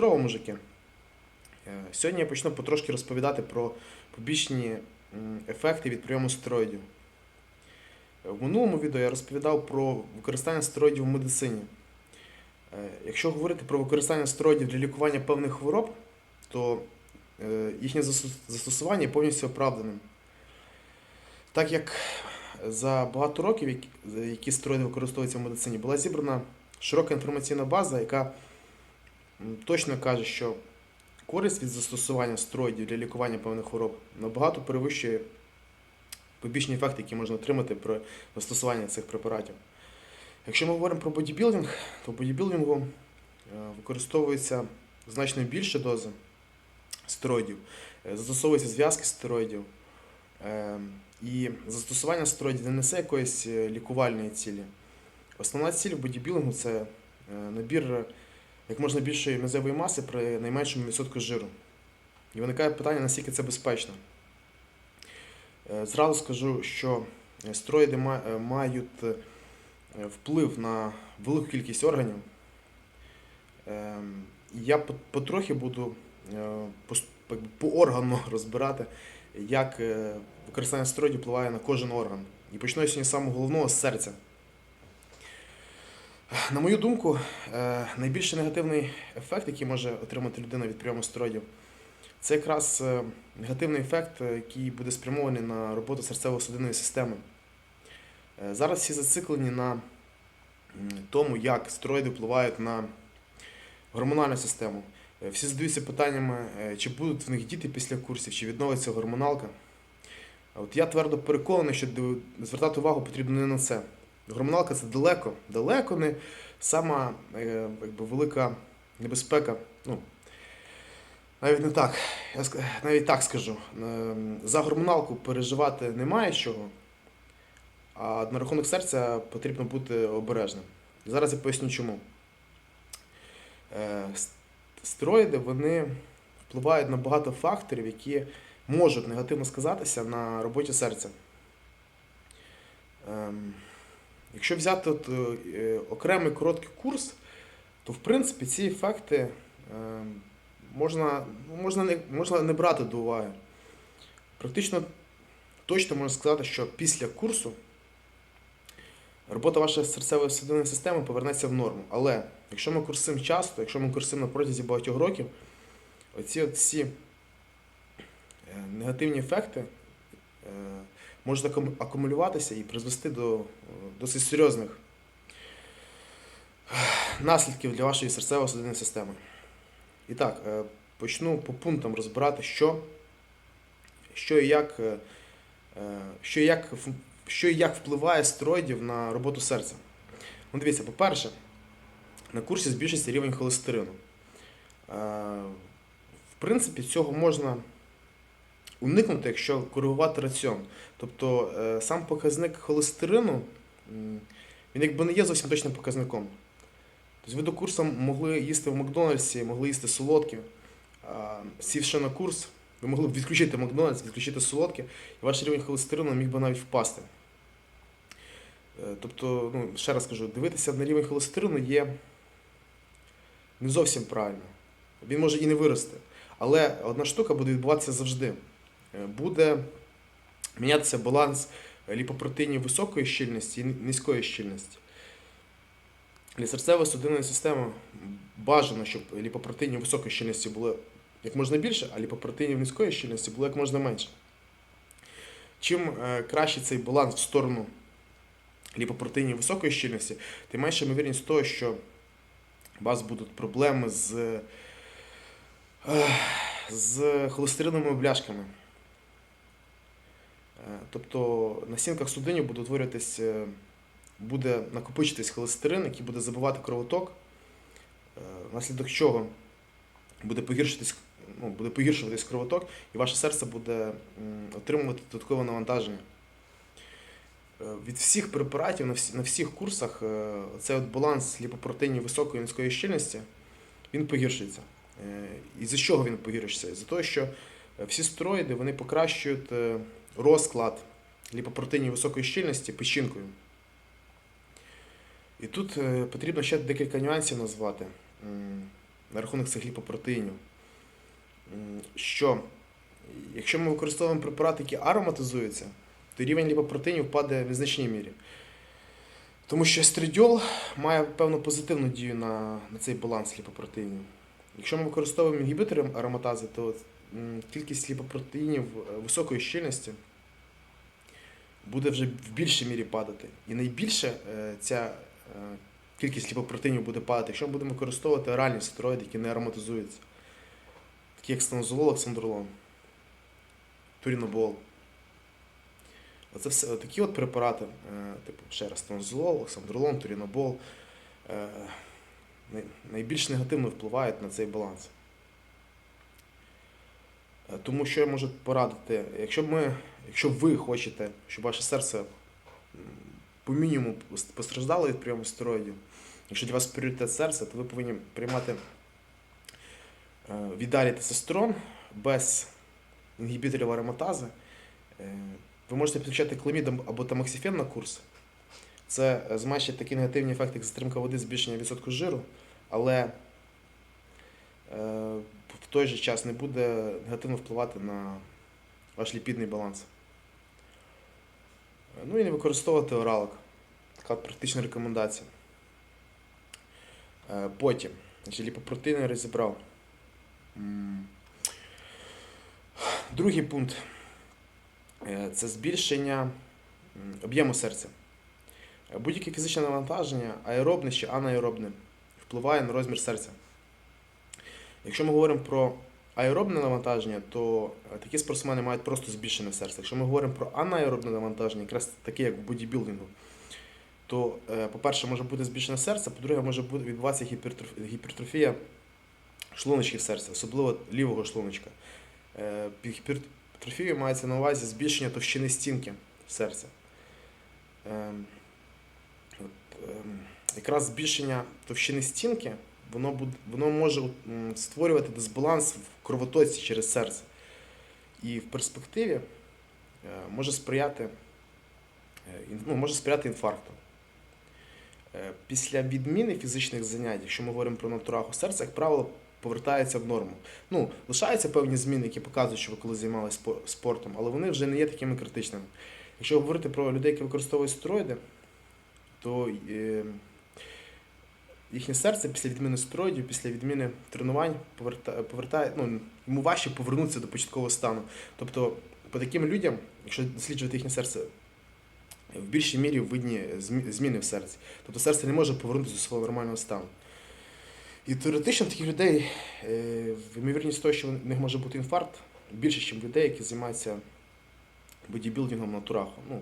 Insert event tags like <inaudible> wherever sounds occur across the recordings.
Здорово, мужики! Е, Сьогодні я почну потрошки розповідати про побічні ефекти від прийому стероїдів. Е, В минулому відео я розповідав про використання стероїдів в медицині. Е, Якщо говорити про використання стероїдів для лікування певних хвороб, то їхнє застосування є повністю оправданим. Так як за багато років, які- стероїди використовуються в медицині, була зібрана широка інформаційна база, яка точно каже, що користь від застосування стероїдів для лікування певних хвороб набагато перевищує побічні ефекти, які можна отримати при застосуванні цих препаратів. Якщо ми говоримо про бодібілдинг, то в бодібілдингу е, використовуються значно більше дози стероїдів, е, застосовуються зв'язки стероїдів. е, І застосування стероїдів не несе якоїсь лікувальної цілі. Основна ціль в бодібілдингу це набір як можна більшої м'язової маси при найменшому відсотку жиру. І виникає питання, наскільки це безпечно. Е, Зразу скажу, що е, стероїди е, мають вплив на велику кількість органів. Ем, Я потрохи буду якби поорганно <laughs> розбирати, як використання стероїдів впливає на кожен орган. І почну сьогодні з самого головного з серця. На мою думку, е, найбільш негативний ефект, який може отримати людина від прийому стероїдів, це якраз е, негативний ефект, е, який буде спрямований на роботу серцево-судинної системи. Зараз всі зациклені на тому, як стероїди впливають на гормональну систему. Всі задаються питаннями, чи будуть в них діти після курсів, чи відновиться гормоналка. От я твердо переконаний, що звертати увагу потрібно не на це. Гормоналка це далеко, далеко не сама е, якби, велика небезпека. Ну, навіть не так. Я навіть так скажу. Е, За гормоналку переживати немає чого, а на рахунок серця потрібно бути обережним. Зараз я поясню чому. Е, Стероїди вони впливають на багато факторів, які можуть негативно сказатися на роботі серця. Якщо взяти от, е, е, окремий короткий курс, то в принципі ці ефекти е, можна, ну, можна, не, можна не брати до уваги. Практично точно можна сказати, що після курсу робота вашої серцевої судинної системи повернеться в норму. Але якщо ми курсимо часто, якщо ми курсимо на протязі багатьох років, оці всі негативні ефекти можуть акумулюватися і призвести до е, досить серйозних наслідків для вашої серцево-судинної системи. І так, е, почну по пунктам розбирати, що, що і як, е, що і як, що і як впливає стероїдів на роботу серця. Ну, дивіться, по-перше, на курсі збільшиться рівень холестерину. В принципі, цього можна уникнути, якщо коригувати раціон. Тобто е, сам показник холестерину, він якби не є зовсім точним показником. Тобто ви до курсу могли їсти в Макдональдсі, могли їсти солодкі. Сівши на курс, ви могли б відключити Макдональдс, відключити солодке, і ваш рівень холестерину міг би навіть впасти. Е, Тобто, ну, ще раз кажу, дивитися на рівень холестерину є не зовсім правильно. Він може і не вирости. Але одна штука буде відбуватися завжди. Е, Буде мінятися баланс ліпопротеїнів високої щільності і низької щільності. Для серцево-судинної системи бажано, щоб ліпопротеїнів високої щільності було як можна більше, а ліпопротеїнів низької щільності було як можна менше. Чим е, краще цей баланс в сторону ліпопротеїнів високої щільності, тим менша ймовірність того, що у вас будуть проблеми з, е, з холестериновими бляшками. Е, Тобто на стінках судинів буде утворюватись, е, буде накопичитись холестерин, який буде забивати кровоток, е, внаслідок чого буде погіршитись, ну, буде погіршуватись кровоток, і ваше серце буде отримувати додаткове навантаження. Від всіх препаратів на, всі, на всіх курсах цей от баланс ліпопротеїнів високої низької щільності він погіршується. І за чого він погіршується? За того, що всі стероїди вони покращують розклад ліпопротеїнів високої щільності печінкою. І тут е, потрібно ще декілька нюансів назвати. На рахунок цих ліпопротеїнів, що якщо ми використовуємо препарати, які ароматизуються, то рівень ліпопротеїнів впаде в незначній мірі. Тому що естридіол має певну позитивну дію на, на цей баланс ліпопротеїнів. Якщо ми використовуємо інгібітори ароматази, то кількість ліпопротеїнів е, високої щільності буде вже в більшій мірі падати. І найбільше е, ця е, кількість ліпопротеїнів буде падати, якщо ми будемо використовувати оральні стероїди, які не ароматизуються, такі як станозолол, оксандролон, турінобол. Оце все такі от препарати, типу ще раз станозолол, оксандролон, турінобол, найбільш негативно впливають на цей баланс. Тому що я можу порадити, якщо ми, якщо ви хочете, щоб ваше серце по мінімуму постраждало від прийому стероїдів, якщо для вас пріоритет серця, то ви повинні приймати е, віддалі тестостерон без інгібіторів ароматази. Е, Ви можете підключати клемід або тамоксифен на курс. Це е, зменшить такі негативні ефекти, як затримка води, збільшення відсотку жиру, але той же час не буде негативно впливати на ваш ліпідний баланс. Ну і не використовувати оралок. Така практична рекомендація. Е, Потім, значить, ліпопротеїни розібрав. Другий пункт е, це збільшення об'єму серця. Будь-яке фізичне навантаження, аеробне чи анаеробне, впливає на розмір серця. Якщо ми говоримо про аеробне навантаження, то е, такі спортсмени мають просто збільшене серце. Якщо ми говоримо про анаеробне навантаження, якраз таке, як в бодібілдингу, то, е, по-перше, може бути збільшене серце, по-друге, може відбуватися гіпертроф- гіпертрофія шлуночків серця, особливо лівого шлуночка. Е, Під гіпертрофією мається на увазі збільшення товщини стінки серця. Ем, ем, Якраз збільшення товщини стінки воно, буд- воно може створювати дисбаланс в кровотоці через серце. І в перспективі е, може сприяти, е, ну, може сприяти інфаркту. Е, Після відміни фізичних занять, якщо ми говоримо про натураху, серце, як правило, повертається в норму. Ну, лишаються певні зміни, які показують, що ви коли займалися спортом, але вони вже не є такими критичними. Якщо говорити про людей, які використовують стероїди, то їхнє серце після відміни стероїдів, після відміни тренувань поверта- повертає, ну, йому важче повернутися до початкового стану. Тобто, по таким людям, якщо досліджувати їхнє серце, в більшій мірі видні зміни в серці. Тобто серце не може повернутися до свого нормального стану. І теоретично таких людей е, ймовірність того, що в них може бути інфаркт, більше, ніж людей, які займаються бодібілдингом натураху. Ну,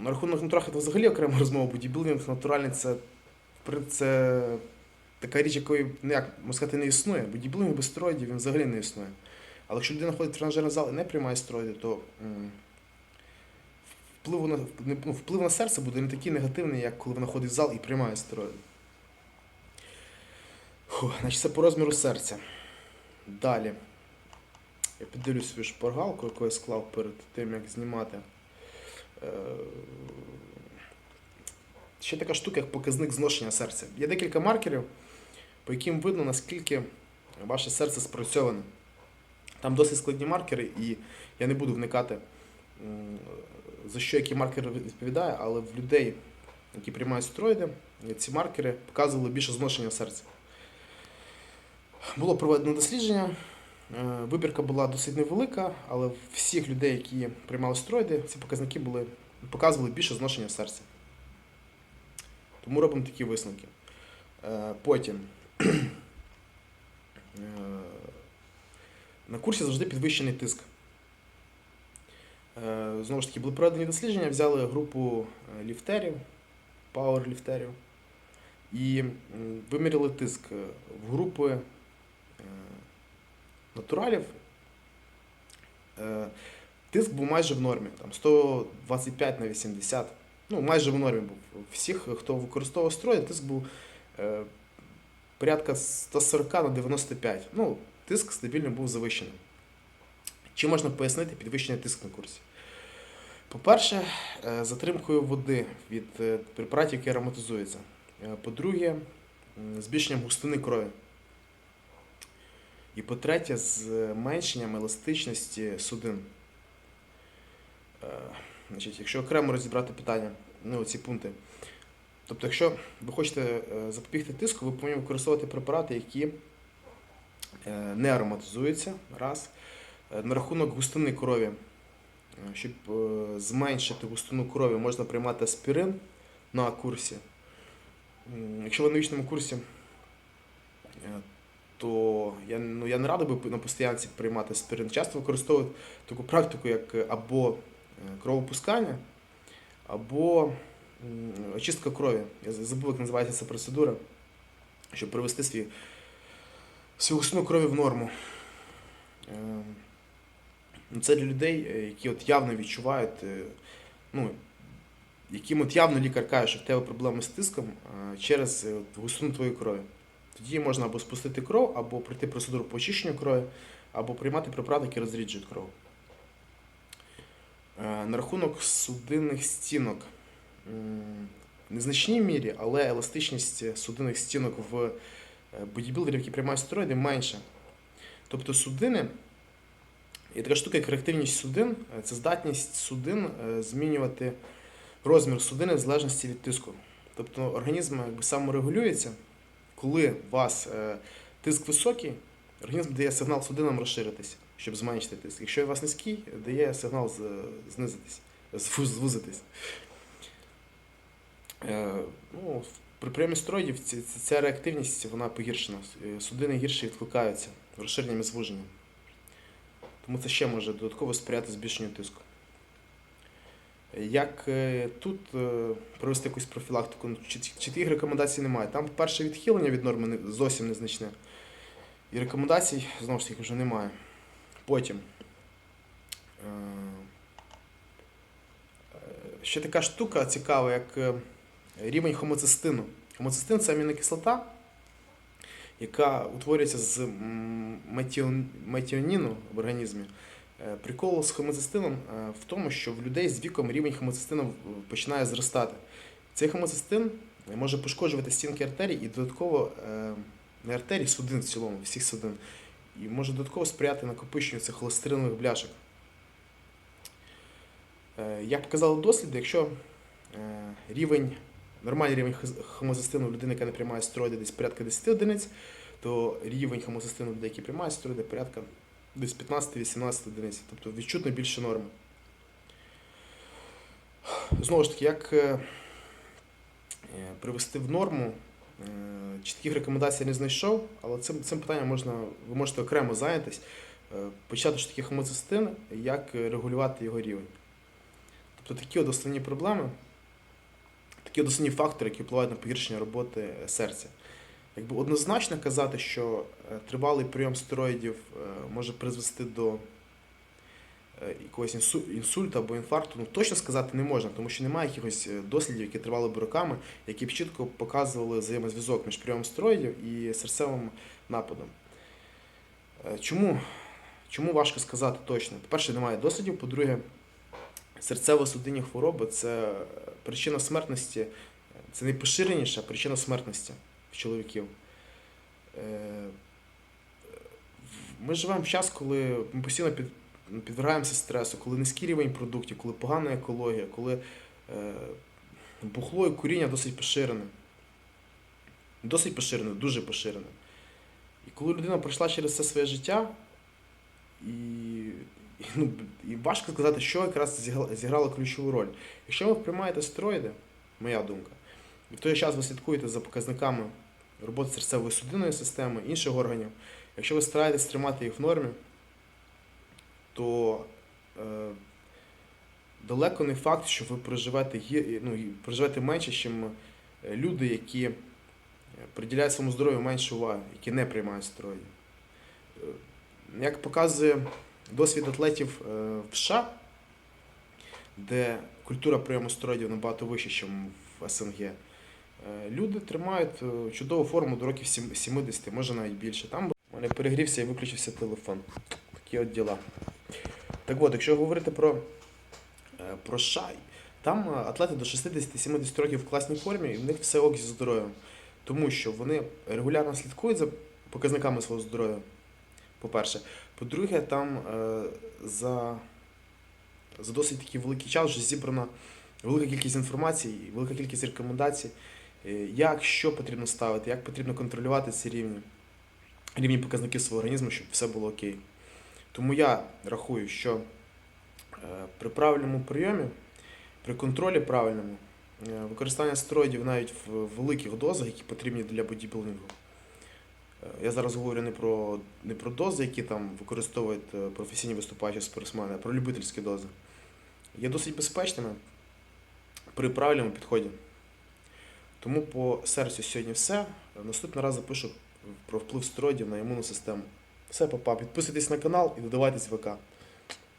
на рахунок натурахи це взагалі окрема розмова. Бодібілдинг натуральний це, це така річ, якої ну, як, можна сказати, не існує. Бодібілдинг без стероїдів він взагалі не існує. Але якщо людина ходить в тренажерний зал і не приймає стероїди, то впливу на, ну, вплив на серце буде не такий негативний, як коли вона ходить в зал і приймає стероїди. Значить, це по розміру серця. Далі. Я піддивлюсь свою шпаргалку, яку я склав перед тим, як знімати. Е, Ще така штука, як показник зношення серця. Є декілька маркерів, по яким видно, наскільки ваше серце спрацьоване. Там досить складні маркери, і я не буду вникати, за що який маркер відповідає, але в людей, які приймають стероїди, ці маркери показували більше зношення серця. Було проведено дослідження. Е, Вибірка була досить невелика, але всіх людей, які приймали стероїди, ці показники були, показували більше зношення серця. Тому робимо такі висновки. Е, Потім <clears throat> е, на курсі завжди підвищений тиск. Знову ж таки, були проведені дослідження, взяли групу ліфтерів, пауерліфтерів і виміряли тиск в групи натуралів. Е, Тиск був майже в нормі, там 125 на 80. Ну, майже в нормі був. Всіх, хто використовував стероїди, тиск був е, порядка 140 на 95. Ну, тиск стабільно був завищений. Чи можна пояснити підвищений тиск на курсі? По-перше, е, затримкою води від препаратів, які ароматизуються. По-друге, збільшенням густини крові. І по-третє, зменшенням еластичності судин. Е, Значить, якщо окремо розібрати питання, ну, ці пункти. Тобто, якщо ви хочете е, запобігти тиску, ви повинні використовувати препарати, які е, не ароматизуються, раз. На рахунок густини крові. Щоб зменшити густину крові, можна приймати аспірин на курсі. Якщо ви на вічному курсі, то я, ну, я не радив би на постоянці приймати аспірин. Часто використовують таку практику, як е, або е, кровопускання, або очистка крові. Я забув, як називається ця процедура, щоб привести свій, свою густину крові в норму. Ем, Ну, Це для людей, е, які от явно відчувають, е, ну, яким от явно лікар каже, що в тебе проблеми з тиском е, через е, густину твоєї крові. Тоді можна або спустити кров, або пройти процедуру по очищенню крові, або приймати препарати, які розріджують кров. Е, На рахунок судинних стінок. В незначній мірі, але еластичність судинних стінок в е, бодібілдерів, які приймають стероїди, менша. Тобто судини Є така штука, як реактивність судин. Е, Це здатність судин змінювати розмір судини в залежності від тиску. Тобто організм якби саморегулюється, коли у вас е, тиск високий, організм дає сигнал судинам розширитися, щоб зменшити тиск. Якщо у вас низький, дає сигнал знизитись, звузитись. Е, Ну, при прийомі ці- ця реактивність вона погіршена. Е, Судини гірше відкликаються розширенням і звуженням. Тому це ще може додатково сприяти збільшенню тиску. Як е, тут е, провести якусь профілактику? Ну, чіт- Чітких рекомендацій немає. Там, перше, відхилення від норми зовсім незначне. І рекомендацій, знову ж таки, вже немає. Потім. е, Ще така штука цікава, як рівень хомоцистину. Хомоцистин це амінокислота, яка утворюється з метіоніну в організмі. Е, Прикол з хомоцистином е, в тому, що в людей з віком рівень хомоцистину починає зростати. Цей хомоцистин може пошкоджувати стінки артерій і додатково е, не артерій, судин в цілому, всіх судин, і може додатково сприяти накопиченню цих холестеринових бляшок. Е, Як показали досліди, якщо е, рівень, нормальний рівень хомоцистину людини, яка не приймає стероїди, десь порядка 10 одиниць, то рівень хомоцистину у людей, які приймають стероїди, порядка десь 15-18 одиниць, тобто відчутно більше норми. Знову ж таки, як е, привести в норму, е, чітких рекомендацій не знайшов, але цим, цим питанням можна, ви можете окремо зайнятись, е, почати що таке хомоцистин, як регулювати його рівень. Тобто такі от основні проблеми, такі от основні фактори, які впливають на погіршення роботи серця. Якби однозначно казати, що е, тривалий прийом стероїдів е, може призвести до е, якогось інсу- інсульту або інфаркту, ну точно сказати не можна, тому що немає якихось дослідів, які тривали б роками, які б чітко показували взаємозв'язок між прийомом стероїдів і серцевим нападом. Чому? Чому важко сказати точно? По-перше, немає дослідів, по-друге, серцево-судинні хвороби це причина смертності, це найпоширеніша причина смертності чоловіків. Е, Ми живемо в час, коли ми постійно під, підвергаємося стресу, коли низький рівень продуктів, коли погана екологія, коли е, бухло і куріння досить поширене. Досить поширене, дуже поширене. І коли людина пройшла через це своє життя, і, і, ну, і важко сказати, що якраз зіграло, ключову роль. Якщо ви приймаєте стероїди, моя думка, і в той час ви слідкуєте за показниками роботи серцевої судинної системи, інших органів, якщо ви стараєтесь тримати їх в нормі, то е, далеко не факт, що ви проживете, ну, проживете менше, ніж люди, які е, приділяють своєму здоров'ю менше уваги, які не приймають стероїдів. Е, Як показує досвід атлетів е, в США, де культура прийому стероїдів набагато вища, ніж в СНГ, е, люди тримають е, чудову форму до років 70, може навіть більше. Там у мене перегрівся і виключився телефон. Такі от діла. Так от, якщо говорити про, е, про шай, там е, атлети до 60-70 років в класній формі, і в них все ок зі здоров'ям. Тому що вони регулярно слідкують за показниками свого здоров'я. По-перше. По-друге, там е, за, за досить такий великий час вже зібрана велика кількість інформації, велика кількість рекомендацій, е, як що потрібно ставити, як потрібно контролювати ці рівні, рівні показники свого організму, щоб все було окей. Тому я рахую, що е, при правильному прийомі, при контролі правильному, е, використання стероїдів навіть в великих дозах, які потрібні для бодібілдингу. Е, Я зараз говорю не про, не про дози, які там використовують е, професійні виступаючі спортсмени, а про любительські дози. Є досить безпечними при правильному підході. Тому по серцю сьогодні все. Наступний раз запишу про вплив стероїдів на імунну систему. Все, папа. Підписуйтесь на канал і додавайтесь в ВК.